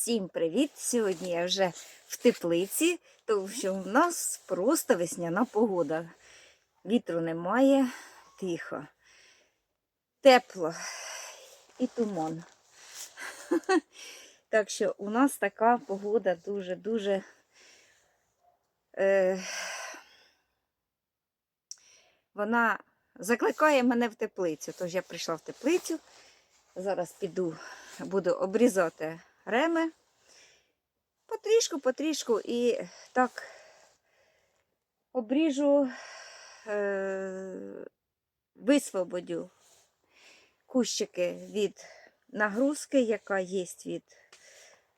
Всім привіт! Сьогодні я вже в теплиці, тому що у нас просто весняна погода. Вітру немає, тихо, тепло і туман. Так що у нас така погода дуже-дуже. Е, вона закликає мене в теплицю. Тож я прийшла в теплицю. Зараз піду, буду обрізати реми. Потрішку, потрішку і так обріжу, е, висвободю кущики від нагрузки, яка є від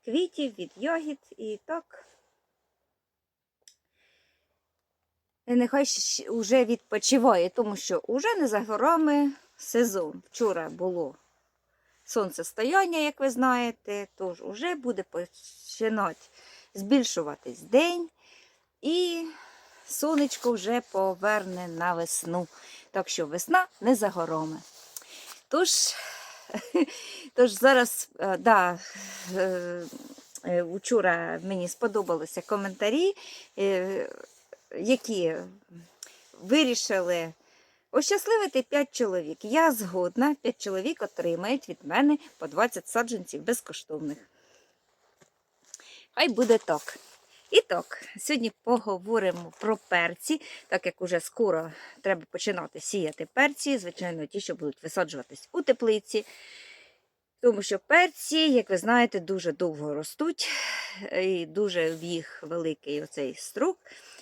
квітів, від ягід. І так. І нехай вже відпочиває, тому що вже не за горами сезон. Вчора було сонцестояння, як ви знаєте, тож вже буде починати збільшуватись день, і сонечко вже поверне на весну. Так що весна не за горами. Тож, тож зараз, е, да, е, е, вчора мені сподобалися коментарі, е, які вирішили Ощасливити 5 чоловік. Я згодна, 5 чоловік отримають від мене по 20 саджанців безкоштовних. Хай буде так. І так, сьогодні поговоримо про перці, так як уже скоро треба починати сіяти перці, звичайно, ті, що будуть висаджуватись у теплиці. Тому що перці, як ви знаєте, дуже довго ростуть, і дуже в їх великий оцей строк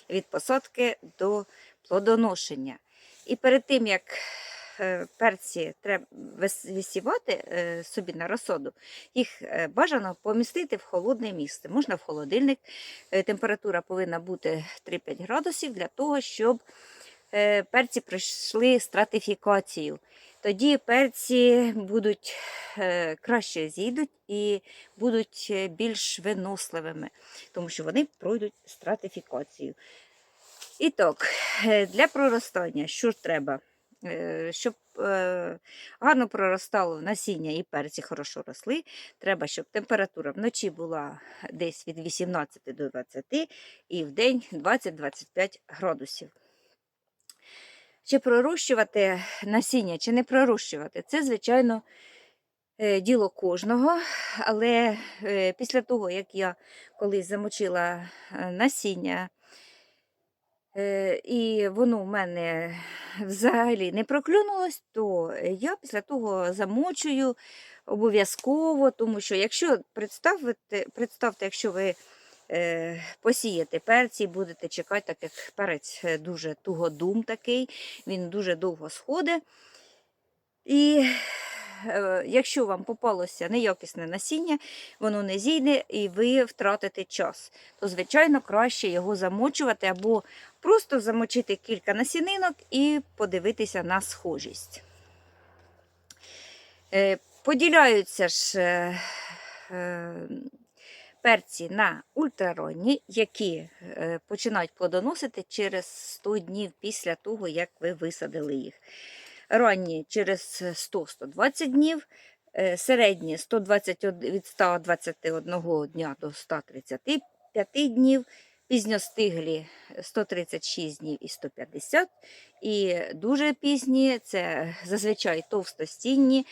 від посадки до плодоношення. І перед тим, як е, перці треба висівати е, собі на розсоду, їх е, бажано помістити в холодне місце. Можна в холодильник. Температура повинна бути 3-5 градусів для того, щоб перці пройшли стратифікацію. Тоді перці будуть краще зійдуть і будуть більш виносливими, тому що вони пройдуть стратифікацію. І так, для проростання, що ж треба? Щоб е, гарно проростало насіння і перці хорошо росли, треба, щоб температура вночі була десь від 18 до 20 і в день 20-25 градусів. Чи пророщувати насіння, чи не пророщувати, це, звичайно, е, діло кожного. Але е, після того, як я колись замочила насіння, Е, і воно в мене взагалі не проклюнулось, то я після того замочую обов'язково, тому що якщо представте, представте, якщо ви е, посієте перці, будете чекати, так як перець е, дуже тугодум такий, він дуже довго сходить. І Е, якщо вам попалося неякісне насіння, воно не зійде і ви втратите час, то, звичайно, краще його замочувати або просто замочити кілька насінинок і подивитися на схожість. Е, поділяються ж е, перці на ультраронні, які починають плодоносити через 100 днів після того, як ви висадили їх ранні через 100-120 днів, е, середні 120, від 121 дня до 135 днів, пізньостиглі 136 днів і 150, і дуже пізні це зазвичай товстостінні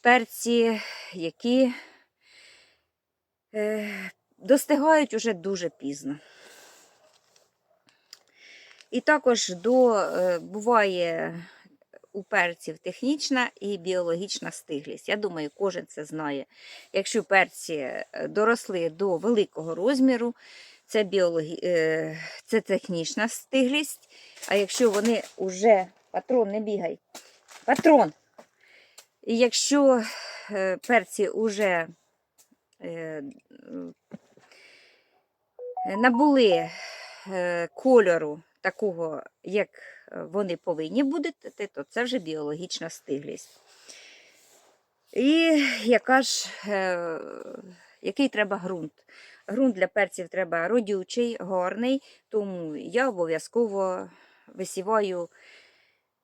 перці, які е, достигають уже дуже пізно. І також до, е, буває у перців технічна і біологічна стиглість. Я думаю, кожен це знає. Якщо перці е, доросли до великого розміру, це біологі... Е, це технічна стиглість. А якщо вони вже патрон не бігай, патрон. І якщо е, перці вже набули кольору такого, як вони повинні бути, то це вже біологічна стиглість. І яка ж, е, який треба ґрунт? Грунт для перців треба родючий, гарний, тому я обов'язково висіваю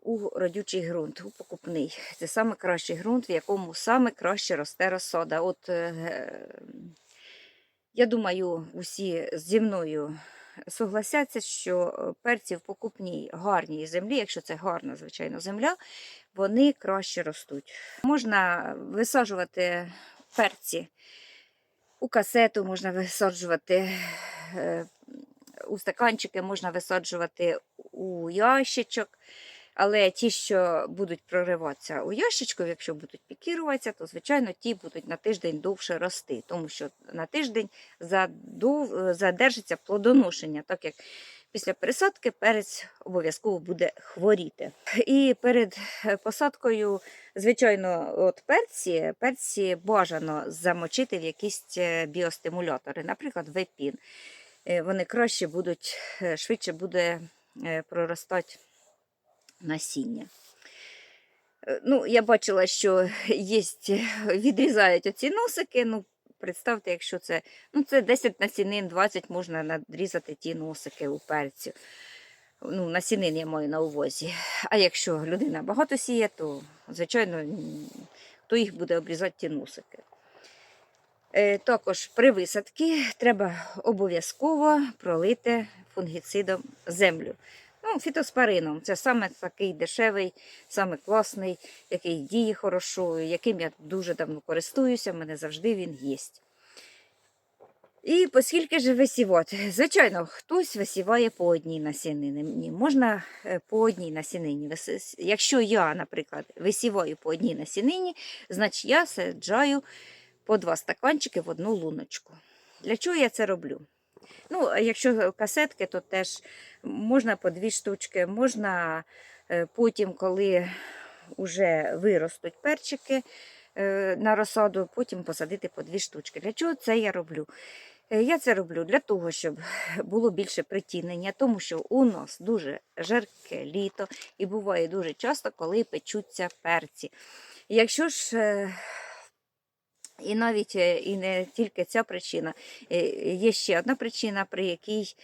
у родючий ґрунт, у покупний. Це найкращий ґрунт, в якому саме краще росте розсода. От е, Я думаю, усі зі мною согласяться, що е, перці в покупній гарній землі, якщо це гарна, звичайно, земля, вони краще ростуть. Можна висаджувати перці у касету, можна висаджувати е, у стаканчики, можна висаджувати у ящичок. Але ті, що будуть прориватися у ящичку, якщо будуть пікіруватися, то звичайно ті будуть на тиждень довше рости, тому що на тиждень задов... задержиться плодоношення, так як після пересадки перець обов'язково буде хворіти. І перед посадкою, звичайно, от перці, перці бажано замочити в якісь е, біостимулятори, наприклад, вепін. Е, Вони краще будуть, е, швидше буде е, проростати насіння. Е, Ну, я бачила, що є, відрізають оці носики. Ну, представте, якщо це, ну, це 10 насінин, 20 можна надрізати ті носики у перцю. Ну, насінин я маю на увазі. А якщо людина багато сіє, то, звичайно, м, то їх буде обрізати ті носики. Е, Також при висадці треба обов'язково пролити фунгіцидом землю. Ну, фітоспорином. Це саме такий дешевий, саме класний, який діє хорошо, яким я дуже давно користуюся, в мене завжди він є. І оскільки ж висівати? Звичайно, хтось висіває по одній насінині. Можна е, по одній насінині. Якщо я, наприклад, висіваю по одній насінині, значить я саджаю по два стаканчики в одну луночку. Для чого я це роблю? Ну, якщо касетки, то теж можна по дві штучки, можна е, потім, коли вже виростуть перчики е, на розсаду, потім посадити по дві штучки. Для чого це я роблю? Е, Я це роблю для того, щоб було більше притінення, тому що у нас дуже жарке літо і буває дуже часто, коли печуться перці. Якщо ж і навіть е, і не тільки ця причина, е, є ще одна причина, при якій,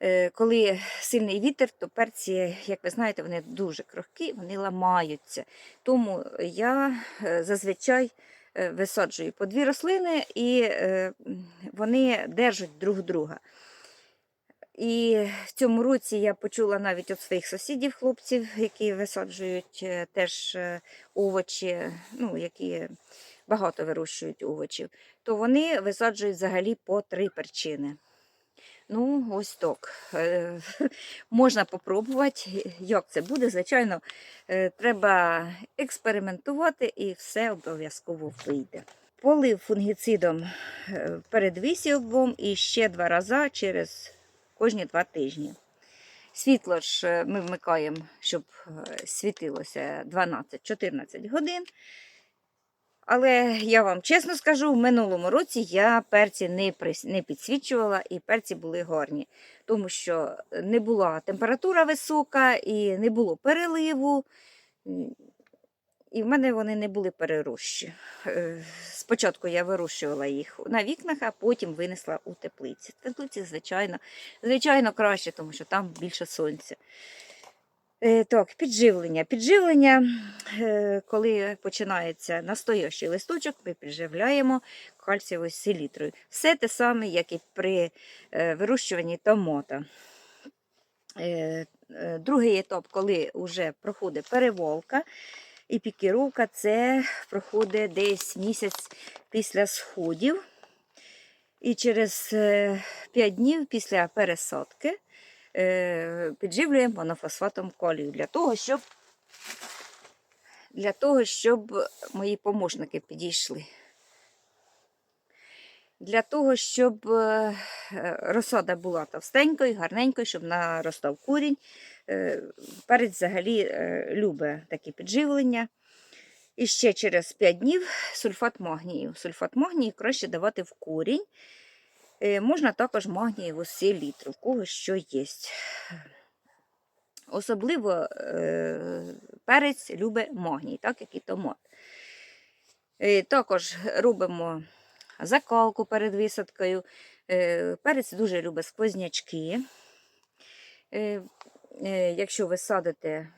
е, коли сильний вітер, то перці, як ви знаєте, вони дуже крохкі, вони ламаються. Тому я зазвичай висаджую по дві рослини і вони держать друг друга. І в цьому році я почула навіть від своїх сусідів, хлопців, які висаджують е, теж е, овочі, ну, які багато вирощують овочів, то вони висаджують взагалі по три перчини. Ну, ось так. Е, Можна попробувати, як це буде. Звичайно, треба експериментувати і все обов'язково вийде. Полив фунгіцидом перед висівбом і ще два рази через кожні два тижні. Світло ж е, ми вмикаємо, щоб е, світилося 12-14 годин. Але я вам чесно скажу, в минулому році я перці не, не підсвічувала і перці були гарні, тому що не була температура висока і не було переливу. І в мене вони не були перерощі. Е, Спочатку я вирощувала їх на вікнах, а потім винесла у теплиці. Теплиці, звичайно, звичайно, краще, тому що там більше сонця. Е, Так, підживлення. Підживлення, е, коли починається настоящий листочок, ми підживляємо кальцієвою селітрою. Все те саме, як і при вирощуванні томата. Е, Другий етап, коли вже проходить переволка і пікіровка, це проходить десь місяць після сходів. І через 5 днів після пересадки е, підживлюємо монофосфатом калію для того, щоб, для того, щоб мої помощники підійшли. Для того, щоб е, е, розсада була товстенькою, гарненькою, щоб наростав курінь. Е, Перець взагалі любить такі підживлення. І ще через 5 днів сульфат магнію. Сульфат магнію краще давати в корінь. Е, Можна також магнієву селітру, в кого що є. Особливо перець любить магній, так як і томат. Також робимо закалку перед висадкою. Е, Перець дуже любить сквознячки. Е, е, Якщо ви садите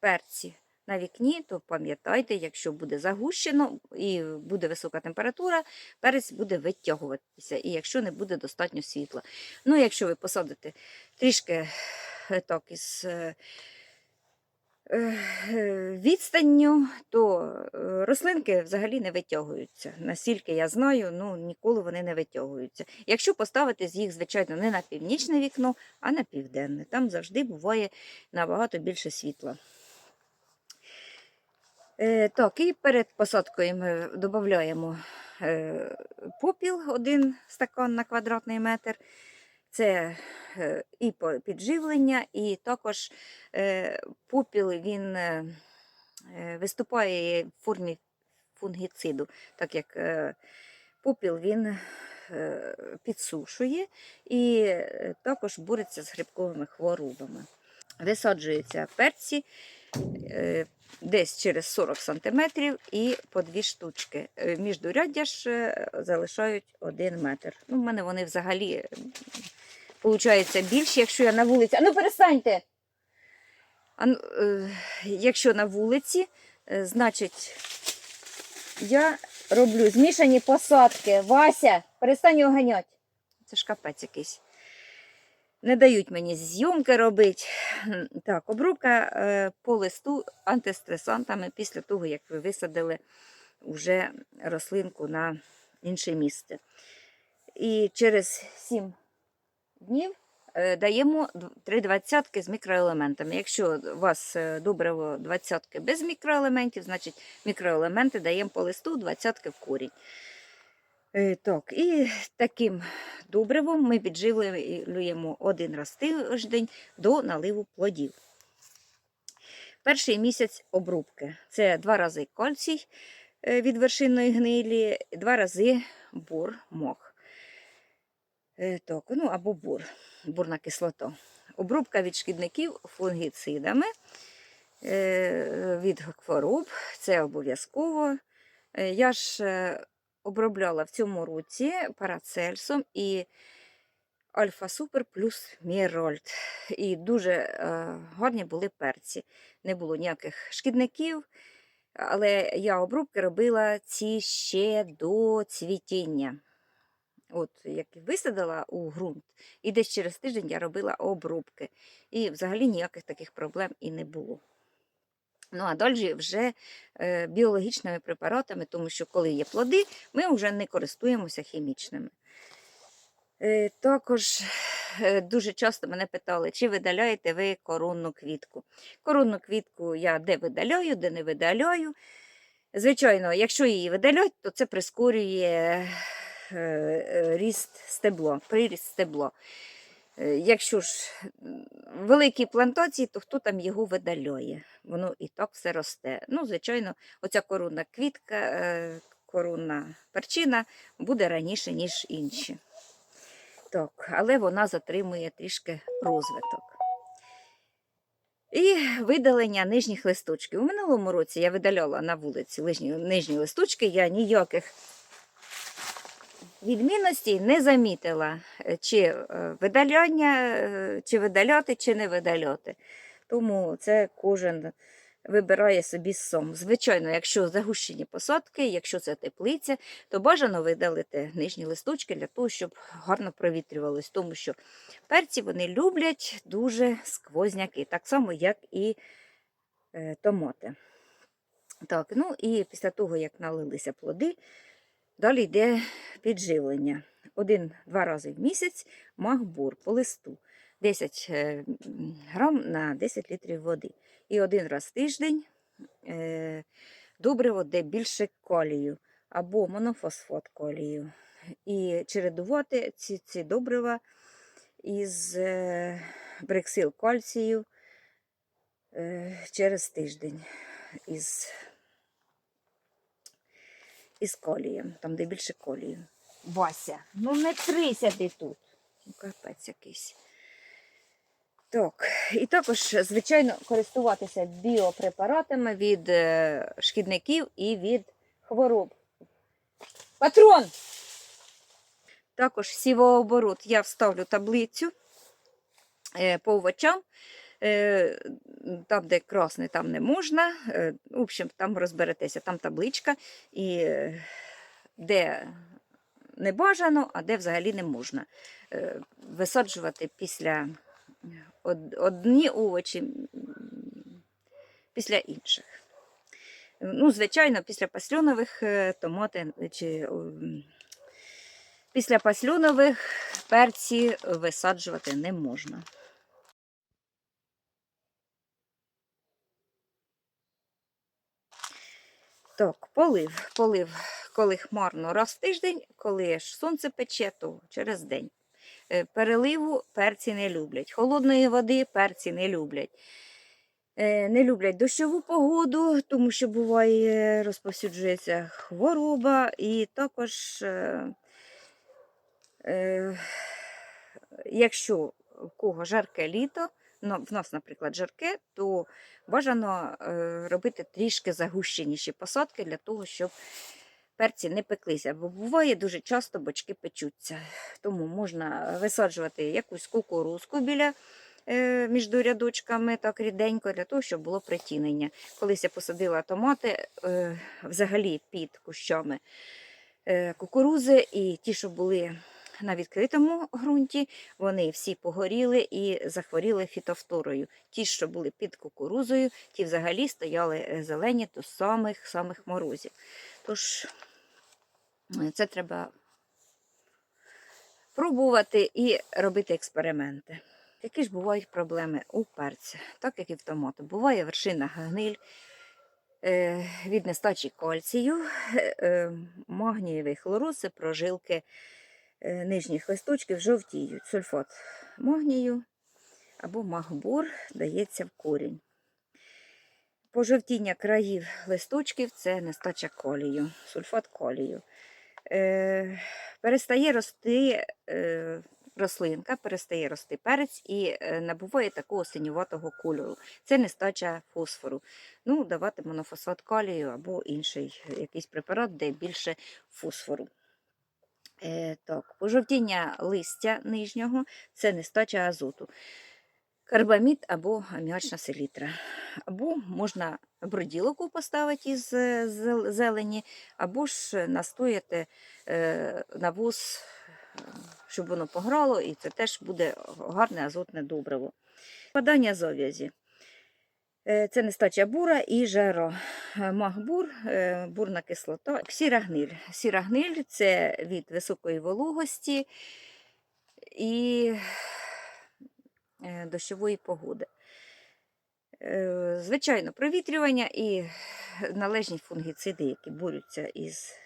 перці на вікні, то пам'ятайте, якщо буде загущено і буде висока температура, перець буде витягуватися, і якщо не буде достатньо світла. Ну, якщо ви посадите трішки так із відстанню, то е, рослинки взагалі не витягуються. Наскільки я знаю, ну ніколи вони не витягуються. Якщо поставити їх, звичайно, не на північне вікно, а на південне. Там завжди буває набагато більше світла. Е, так, і перед посадкою ми додаємо е, попіл, один стакан на квадратний метр. Це е, і підживлення, і також е, попіл він е, виступає в формі фунгіциду, так як попіл він підсушує і також бореться з грибковими хворобами. Висаджуються перці десь через 40 см і по дві штучки. Е, Міждуряддя ж е, залишають 1 метр. Ну, в мене вони взагалі виходить більші, якщо я на вулиці. А ну перестаньте! А, ну, е, якщо на вулиці, е, значить я роблю змішані посадки. Вася, перестань його ганяти. Це ж капець якийсь. Не дають мені зйомки робити. Так, обробка е, по листу антистресантами після того, як ви висадили вже рослинку на інше місце. І через 7 днів е, даємо д- три двадцятки з мікроелементами. Якщо у вас е, добриво двадцятки без мікроелементів, значить мікроелементи даємо по листу двадцятки в корінь. Е, Так, і таким добривом ми підживлюємо один раз тиждень до наливу плодів. Перший місяць обрубки це два рази кальцій е, від вершинної гнилі, два рази бур мох. Е, Так, ну або бур, бурна кислота. Обрубка від шкідників фунгіцидами від хвороб, це обов'язково. Я ж обробляла в цьому році парацельсом і Альфа Супер плюс Мірольд. І дуже е, гарні були перці. Не було ніяких шкідників, але я обробки робила ці ще до цвітіння. От, як висадила у ґрунт, і десь через тиждень я робила обробки. І взагалі ніяких таких проблем і не було. Ну, а далі вже е, біологічними препаратами, тому що коли є плоди, ми вже не користуємося хімічними. Е, також е, дуже часто мене питали, чи видаляєте ви коронну квітку. Коронну квітку я де видаляю, де не видаляю. Звичайно, якщо її видалять, то це прискорює е, е, ріст стебло, приріст стебло. Е, Якщо ж великі плантації, то хто там його видаляє? Воно і так все росте. Ну, звичайно, оця коронна квітка, е, коронна перчина буде раніше, ніж інші. Так, але вона затримує трішки розвиток. І видалення нижніх листочків. У минулому році я видаляла на вулиці нижні листочки, я ніяких відмінностей не замітила, е, чи е, видаляння, е, чи видаляти, чи не видаляти. Тому це кожен вибирає собі сам. Звичайно, якщо загущені посадки, якщо це теплиця, то бажано видалити нижні листочки для того, щоб гарно провітрювалось, тому що перці вони люблять дуже сквозняки, так само, як і томати. Так, ну і після того, як налилися плоди, далі йде підживлення. Один-два рази в місяць магбур по листу. 10 е, грам на 10 літрів води. І один раз в тиждень е, добриво, де більше калію або монофосфат калію. І чередувати ці, ці добрива із е, брексил кальцію через тиждень із, із колієм, там, де більше колію. Вася, ну не трися ти тут. Ну, капець якийсь. Так, і також, звичайно, користуватися біопрепаратами від е, шкідників і від хвороб. Патрон! Також сівооборот я вставлю таблицю е, по овочам. Е, Там, де красний, там не можна. Е, В общем, там розберетеся, там табличка, і е, де не бажано, а де взагалі не можна. Висаджувати після одні овочі після інших. Ну, звичайно, після пасльонових томати чи після пасльонових перці висаджувати не можна. Так, полив. Полив, коли хмарно раз в тиждень, коли ж сонце пече, то через день. Е, Переливу перці не люблять. Холодної води перці не люблять. Е, Не люблять дощову погоду, тому що буває, розповсюджується хвороба, і також, е, якщо в кого жарке літо, в нас, наприклад, жарке, то бажано е, робити трішки загущеніші посадки для того, щоб перці не пеклися. Бо буває дуже часто бочки печуться. Тому можна висаджувати якусь кукурузку біля е, між рядочками, так ріденько, для того, щоб було притінення. Колись я посадила томати е, взагалі під кущами кукурузи, і ті, що були на відкритому ґрунті, вони всі погоріли і захворіли фітофторою. Ті, що були під кукурузою, ті взагалі стояли е, зелені до самих самих морозів. Тож це треба пробувати і робити експерименти. Які ж бувають проблеми у перця, так як і в томату. Буває вершина гниль е, від нестачі кальцію, е, е, магнієвий хлороз, прожилки нижніх листочків жовтіють. Сульфат магнію або магбур дається в корінь. Пожовтіння країв листочків це нестача колію, сульфат колію. Е, перестає рости е, рослинка, перестає рости перець і е, набуває такого синюватого кольору. Це нестача фосфору. Ну, давати монофосфат калію або інший якийсь препарат, де більше фосфору. Е, так, пожовтіння листя нижнього це нестача азоту. Карбамід або аміачна селітра. Або можна броділоку поставити із е, зелені, або ж настояти е, навоз, щоб воно пограло, і це теж буде гарне азотне добриво. Падання зав'язі. Е, Це нестача бура і жаро. Е, Магбур, е, бурна кислота, сіра гниль. Сіра гниль це від високої вологості і дощової погоди. Звичайно, провітрювання і належні фунгіциди, які борються із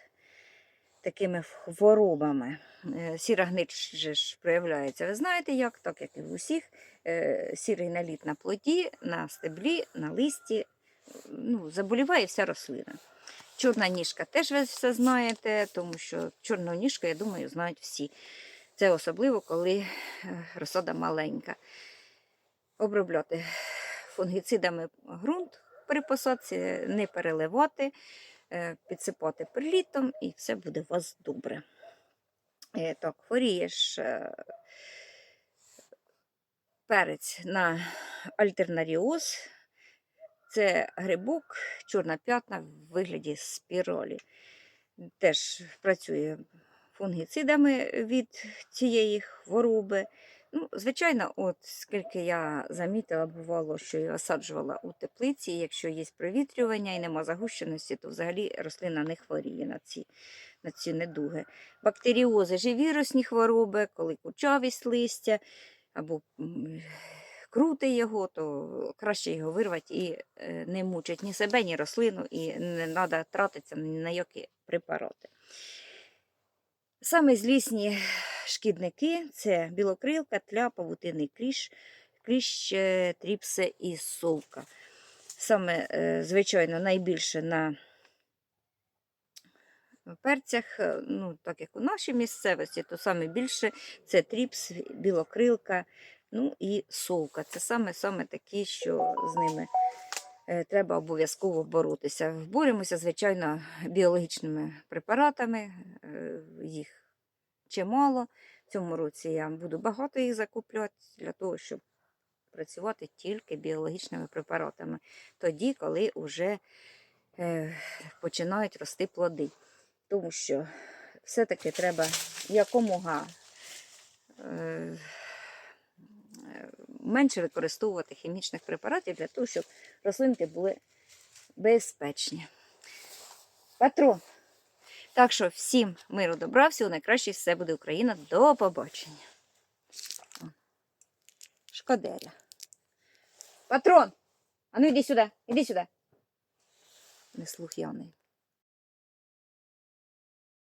такими хворобами. Сіра гниль ж проявляється, ви знаєте як, так як і в усіх. Е, Сірий наліт на плоді, на стеблі, на листі. Ну, заболіває вся рослина. Чорна ніжка теж ви все знаєте, тому що чорну ніжку, я думаю, знають всі. Це особливо, коли е, розсада маленька. Обробляти фунгіцидами ґрунт при посадці, не переливати, е, підсипати прилітом, і все буде у вас добре. Е, Так, хворієш перець на альтернаріоз. Це грибок, чорна п'ятна в вигляді спіролі. Теж працює фунгіцидами від цієї хвороби. Ну, звичайно, от скільки я замітила, бувало, що я осаджувала у теплиці, якщо є провітрювання і нема загущеності, то взагалі рослина не хворіє на ці, на ці недуги. Бактеріози ж вірусні хвороби, коли кучавість листя або крути його, то краще його вирвати і е, не мучить ні себе, ні рослину, і не треба тратитися ні на які препарати. Саме злісні шкідники це білокрилка, тля, павутинний кліщ, кліщ, е, тріпси і совка. Саме, е, звичайно, найбільше на перцях, е, ну, так як у нашій місцевості, то саме більше це тріпс, білокрилка, ну і совка. Це саме, саме такі, що з ними е, треба обов'язково боротися. Боремося, звичайно, біологічними препаратами, е, їх чимало. В цьому році я буду багато їх закупляти для того, щоб працювати тільки біологічними препаратами, тоді, коли вже починають рости плоди. Тому що все-таки треба якомога е, менше використовувати хімічних препаратів для того, щоб рослинки були безпечні. Патрон. Так що всім миру добра, всього найкраще, все буде Україна. До побачення. О, Шкодеря. Патрон! А ну йди сюди, іди сюди. Неслухняний.